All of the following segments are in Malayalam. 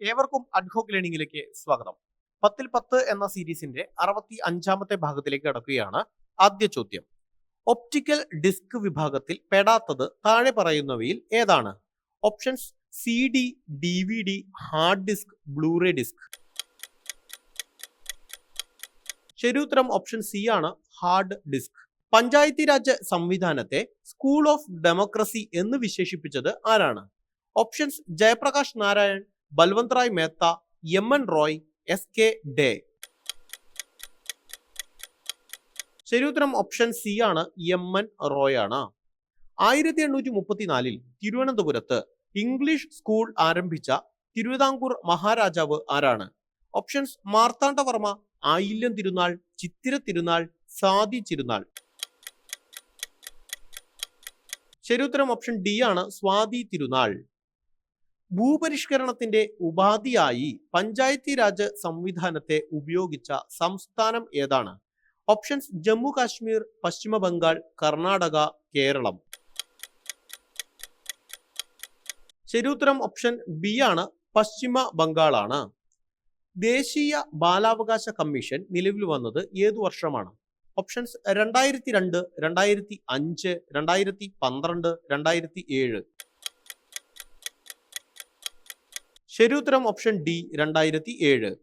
ഏവർക്കും അഡ്ഹോക്ക് ലേണിംഗിലേക്ക് സ്വാഗതം. പത്തിൽ പത്ത് എന്ന സീരീസിന്റെ അറുപത്തി അഞ്ചാമത്തെ ഭാഗത്തിലേക്ക് കടക്കുകയാണ് ആദ്യ ചോദ്യം. ഒപ്റ്റിക്കൽ ഡിസ്ക് വിഭാഗത്തിൽ പെടാത്തത് താഴെ പറയുന്നവയിൽ ഏതാണ്? Options C D D V D hard disk Blu-ray disk. ശരിയുത്തരം ഓപ്ഷൻ സി ആണ് ഹാർഡ് ഡിസ്ക്. പഞ്ചായത്തി രാജ് സംവിധാനത്തെ സ്കൂൾ ഓഫ് ഡെമോക്രസി എന്ന് വിശേഷിപ്പിച്ചത് ആരാണ്? Options Jayaprakash Narayan Balwant Rai Mehta M N Roy S K Dey. ശരിയുത്തരം ഓപ്ഷൻ സി ആണ് എം എൻ റോയ് ആണ് ആയിരത്തി എണ്ണൂറ്റി മുപ്പത്തിനാലിൽ തിരുവനന്തപുരത്ത് ഇംഗ്ലീഷ് സ്കൂൾ ആരംഭിച്ച തിരുവിതാംകൂർ മഹാരാജാവ് ആരാണ്? ഓപ്ഷൻസ് മാർത്താണ്ഡവർമ്മ ആയില്യം തിരുനാൾ ചിത്തിര തിരുനാൾ സാദി തിരുനാൾ. ശരിയുത്തരം ഓപ്ഷൻ ഡി ആണ് സ്വാതി തിരുനാൾ. ഭൂപരിഷ്കരണത്തിന്റെ ഉപാധിയായി പഞ്ചായത്തി രാജ് സംവിധാനത്തെ ഉപയോഗിച്ച സംസ്ഥാനം ഏതാണ്? ഓപ്ഷൻസ് ജമ്മു കാശ്മീർ പശ്ചിമ ബംഗാൾ കർണാടക കേരളം. ശരിയുത്തരം ഓപ്ഷൻ ബി ആണ് പശ്ചിമ ബംഗാളാണ്. ദേശീയ ബാലാവകാശ കമ്മീഷൻ നിലവിൽ വന്നത് ഏതു വർഷമാണ്? ഓപ്ഷൻസ് രണ്ടായിരത്തി രണ്ട് രണ്ടായിരത്തി അഞ്ച് രണ്ടായിരത്തി പന്ത്രണ്ട് രണ്ടായിരത്തി ഏഴ്. ശരി ഉത്തരം ഓപ്ഷൻ ഡി രണ്ടായിരത്തി ഏഴ്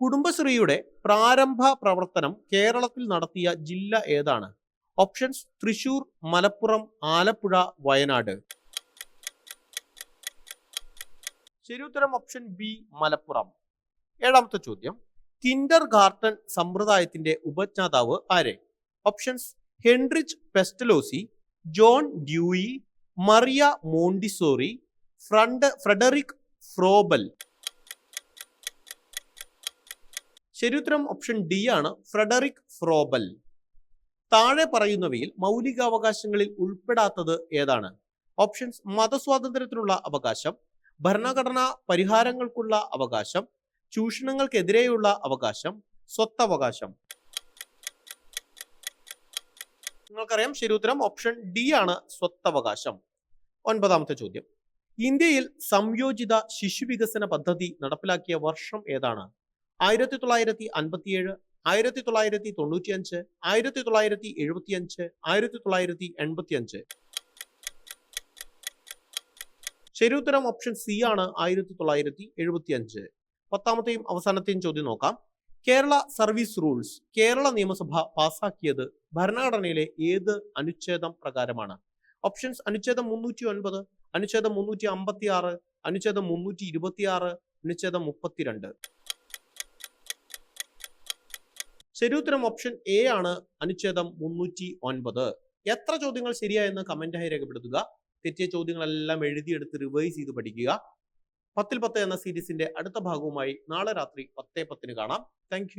കുടുംബശ്രീയുടെ പ്രാരംഭ പ്രവർത്തനം കേരളത്തിൽ നടത്തിയ ജില്ല ഏതാണ്? ഓപ്ഷൻസ് തൃശൂർ മലപ്പുറം ആലപ്പുഴ വയനാട്. ശരിയുത്തരം ഓപ്ഷൻ ബി മലപ്പുറം. ഏഴാമത്തെ ചോദ്യം. കിൻഡർ ഗാർട്ടൻ സമ്പ്രദായത്തിന്റെ ഉപജ്ഞാതാവ് ആരെ? Options Heinrich Pestalozzi John Dewey Maria Montessori front Frederick Froebel. ശരിയുത്തരം ഓപ്ഷൻ ഡി ആണ് ഫ്രെഡറിക് ഫ്രോബൽ. താഴെ പറയുന്നവയിൽ മൗലികാവകാശങ്ങളിൽ ഉൾപ്പെടാത്തത് ഏതാണ്? ഓപ്ഷൻസ് മതസ്വാതന്ത്ര്യത്തിനുള്ള അവകാശം ഭരണഘടനാ പരിഹാരങ്ങൾക്കുള്ള അവകാശം ചൂഷണങ്ങൾക്കെതിരെയുള്ള അവകാശം സ്വത്തവകാശം. നിങ്ങൾക്കറിയാം ശരിയുത്തരം ഓപ്ഷൻ ഡി ആണ് സ്വത്തവകാശം. ഒൻപതാമത്തെ ചോദ്യം. ഇന്ത്യയിൽ സംയോജിത ശിശുവികസന പദ്ധതി നടപ്പിലാക്കിയ വർഷം ഏതാണ്? ആയിരത്തി തൊള്ളായിരത്തി അൻപത്തിയേഴ് ആയിരത്തി തൊള്ളായിരത്തി തൊണ്ണൂറ്റിയഞ്ച് ആയിരത്തി തൊള്ളായിരത്തി എഴുപത്തിയഞ്ച് ആയിരത്തി തൊള്ളായിരത്തി എൺപത്തിയഞ്ച് ശരി ഉത്തരം ഓപ്ഷൻ സി ആണ് ആയിരത്തി തൊള്ളായിരത്തി എഴുപത്തിയഞ്ച് പത്താമത്തെയും അവസാനത്തെയും ചോദ്യം നോക്കാം. കേരള സർവീസ് റൂൾസ് കേരള നിയമസഭ പാസാക്കിയത് ഭരണഘടനയിലെ ഏത് അനുച്ഛേദം പ്രകാരമാണ്? ഓപ്ഷൻസ് അനുച്ഛേദം മുന്നൂറ്റി ഒൻപത് അനുച്ഛേദം മുന്നൂറ്റി അമ്പത്തി ആറ് അനുച്ഛേദം മുന്നൂറ്റി ഇരുപത്തി ആറ് അനുച്ഛേദം മുപ്പത്തിരണ്ട്. ശരിയുത്തരം ഓപ്ഷൻ എ ആണ് അനുച്ഛേദം മുന്നൂറ്റി ഒൻപത് എത്ര ചോദ്യങ്ങൾ ശരിയായെന്ന് കമന്റായി രേഖപ്പെടുത്തുക. തെറ്റിയ ചോദ്യങ്ങളെല്ലാം എഴുതിയെടുത്ത് റിവൈസ് ചെയ്ത് പഠിക്കുക. പത്തിൽ പത്ത് എന്ന സീരീസിന്റെ അടുത്ത ഭാഗവുമായി നാളെ രാത്രി പത്തേ പത്തിന് കാണാം. താങ്ക്